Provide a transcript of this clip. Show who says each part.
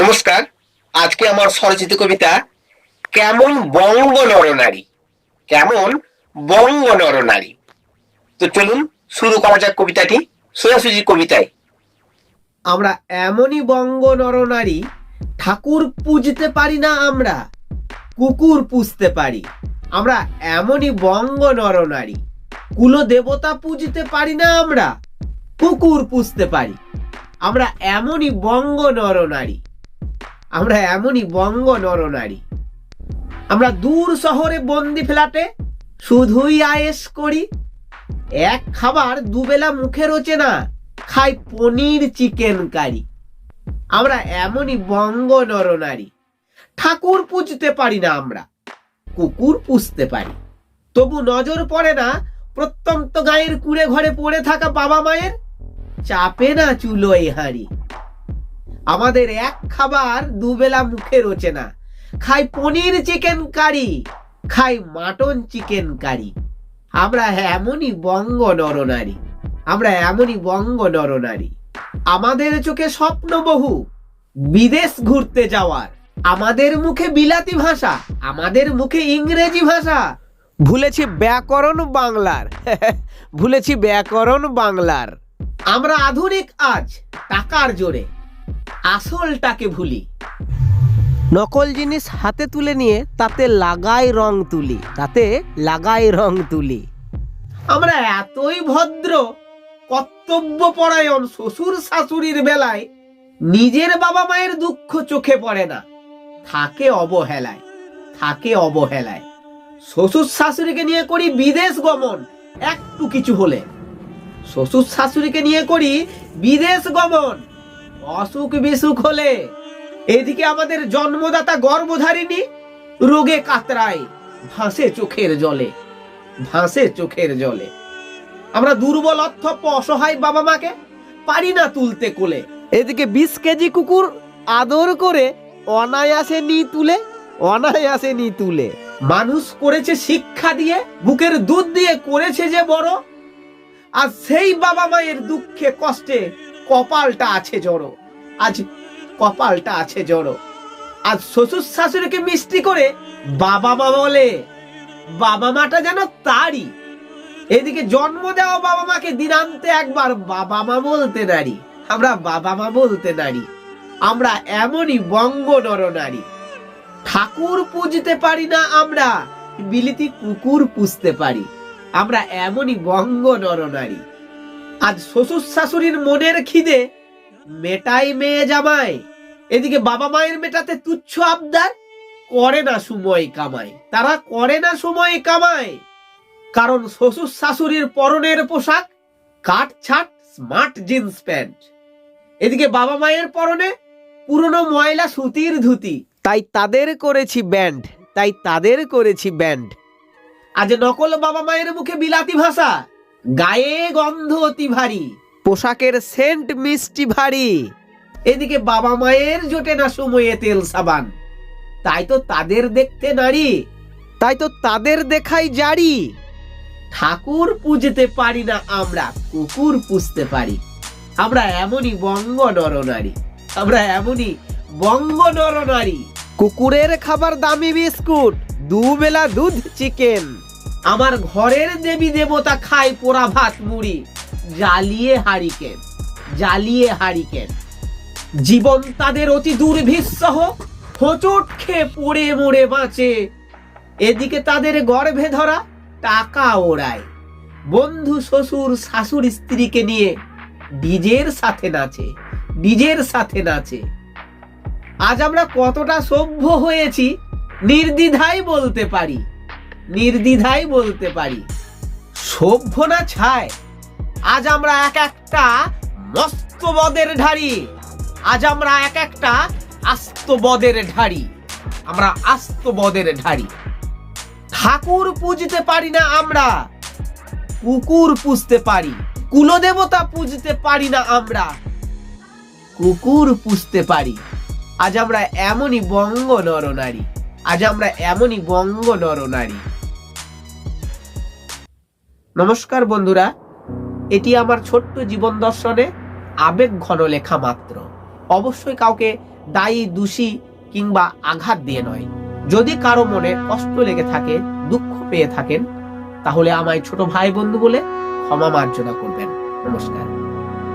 Speaker 1: নমস্কার। আজকে আমার স্বরচিত কবিতা, কেমন বঙ্গ নরনারী কেমন বঙ্গ নরনারী তো চলুন, শুরু করা যাক কবিতাটি। সোজাসুজি কবিতায়।
Speaker 2: আমরা এমনই বঙ্গ নরনারী ঠাকুর পুজতে পারি না আমরা, কুকুর পুষতে পারি। আমরা এমনই বঙ্গ নরনারী কুল দেবতা পুজতে পারি না আমরা, কুকুর পুষতে পারি। আমরা এমনই বঙ্গ নরনারী আমরা এমনই বঙ্গ নরনারী। আমরা দূর শহরে বন্দি ফ্ল্যাটে শুধুই আয়েস করি। এক খাবার দুবেলা মুখে রোচে না, খাই পনির চিকেন কারি। আমরা এমনই বঙ্গ নরনারী। ঠাকুর পুজতে পারি না আমরা, কুকুর পুষতে পারি। তবু নজর পড়ে না, প্রত্যন্ত গায়ের কুড়ে ঘরে পড়ে থাকা বাবা মায়ের। চাপে না চুলো এই হাঁড়ি। আমাদের এক খাবার দুবেলা মুখে রোচে না। খাই পনির চিকেন কারি, খাই মাটন চিকেন কারি। আমরা এমনই বঙ্গ নরনারী আমরা এমনই বঙ্গ নরনারী আমাদের চোখে স্বপ্ন বহু, বিদেশ ঘুরতে যাওয়ার। আমাদের মুখে বিলাতি ভাষা, আমাদের মুখে ইংরেজি ভাষা। ভুলেছি ব্যাকরণ বাংলার, ভুলেছি ব্যাকরণ বাংলার। আমরা আধুনিক আজ, টাকার জোরে। আসলটাকে ভুলি। নকল জিনিস হাতে তুলে নিয়ে তাতে লাগাই রং তুলি, তাতে লাগাই রং তুলি। আমরা এতই ভদ্র কর্তব্য পরায়ণ শ্বশুর শাশুড়ির বেলায় নিজের বাবা মায়ের দুঃখ চোখে পড়ে না। থাকে অবহেলায় থাকে অবহেলায়। শ্বশুর শাশুড়িকে নিয়ে করি বিদেশ গমন, একটু কিছু হলে। শ্বশুর শাশুড়িকে নিয়ে করি বিদেশ গমন। অসুখ বিসুখ হলে এদিকে আমাদের জন্মদাতা গর্ভধারিণী রোগে কাতরায়, ভাসে চোখের জলে, ভাসে চোখের জলে। আমরা দুর্বল অর্থপ অসহায় বাবা মাকে পারি না তুলতে কোলে। এদিকে বিশ কেজি কুকুর আদর করে অনায়াসে নি তুলে, অনায়াসে নি তুলে। মানুষ করেছে শিক্ষা দিয়ে, বুকের দুধ দিয়ে করেছে যে বড়, আর সেই বাবা মায়ের দুঃখে, কষ্টে কপালটা আছে জড়ো। আজ কপালটা আছে জড়ো। আজ শ্বশুর শাশুড়িকে মিষ্টি করে বাবা মা বলে বাবা মাটা যেন তারই। এদিকে জন্ম দেওয়া বাবা মাকে দিনান্তে একবার বাবা মা বলতে নারী। আমরা বাবা মা বলতে নারী। আমরা এমনই বঙ্গ নরনারী ঠাকুর পুজতে পারি না আমরা, বিলিতি কুকুর পুষতে পারি। আমরা এমনই বঙ্গ নরনারী আজ শ্বশুর শাশুড়ির মনের খিদে মেটাই মেয়ে জামাই। এদিকে বাবা মায়ের মেটাতে তুচ্ছ আবদার, করে না সময় কামাই। তারা করে না সময় কামাই। কারণ শ্বশুর শাশুড়ির পরনের পোশাক, কাট ছাট, স্মার্ট জিন্স প্যান্ট। এদিকে বাবা মায়ের পরনে পুরনো ময়লা সুতির ধুতি। তাই তাদের করেছি ব্যান্ড, তাই তাদের করেছি ব্যান্ড। আজ নকল বাবা মায়ের মুখে বিলাতি ভাষা। গায়ে গন্ধ অতি ভারী। পোশাকের সেন্ট মিষ্টি ভারী। এদিকে বাবা মায়ের জোটে না সময়ে তেল সাবান। তাই তো তাদের দেখতে নারী। তাই তো তাদের দেখাই জারি। ঠাকুর পুজতে পারি না আমরা, কুকুর পুষতে পারি। আমরা এমনই বঙ্গ নরনারী আমরা এমনই বঙ্গ নরনারী কুকুরের খাবার দামি বিস্কুট, দুবেলা দুধ চিকেন। আমার ঘরের দেবী দেবতা খায় পোড়া ভাত মুড়ি। জ্বালিয়ে হারিকেন জ্বালিয়ে হারিকেন। জীবন তাদের অতি দুর্ভিসহ হোচট খেয়ে পড়ে মরে বাঁচে। এদিকে তাদের গর্ভে ধরা টাকা ওড়ায়। বন্ধু, শ্বশুর শাশুর স্ত্রীকে নিয়ে ডিজের সাথে নাচে ডিজের সাথে নাচে। আজ আমরা কতটা সভ্য হয়েছি, নির্দ্বিধায় বলতে পারি। নির্দ্বিধায় বলতে পারি। সভ্য না ছায়, আজ আমরা এক একটা মস্ত বদের ঢাড়ি আজ আমরা এক একটা আস্ত বদের ঢাড়ি আমরা আস্ত বদের ঢাড়ি ঠাকুর পুজতে পারি না আমরা, কুকুর পুষতে পারি। কুলদেবতা পুজতে পারি না আমরা, কুকুর পুষতে পারি। আজ আমরা এমনই বঙ্গ নরনারী আজ আমরা এমনই বঙ্গ নরনারী নমস্কার বন্ধুরা, এটি আমার ছোট্ট জীবন দর্শনে আবেগ ঘন লেখা মাত্র। অবশ্যই কাউকে দায়ী, দোষী কিংবা আঘাত দিয়ে নয়। যদি কারও মনে কষ্ট লেগে থাকে, দুঃখ পেয়ে থাকেন, তাহলে আমায় ছোট ভাই বন্ধু বলে ক্ষমা মার্জনা করবেন। নমস্কার।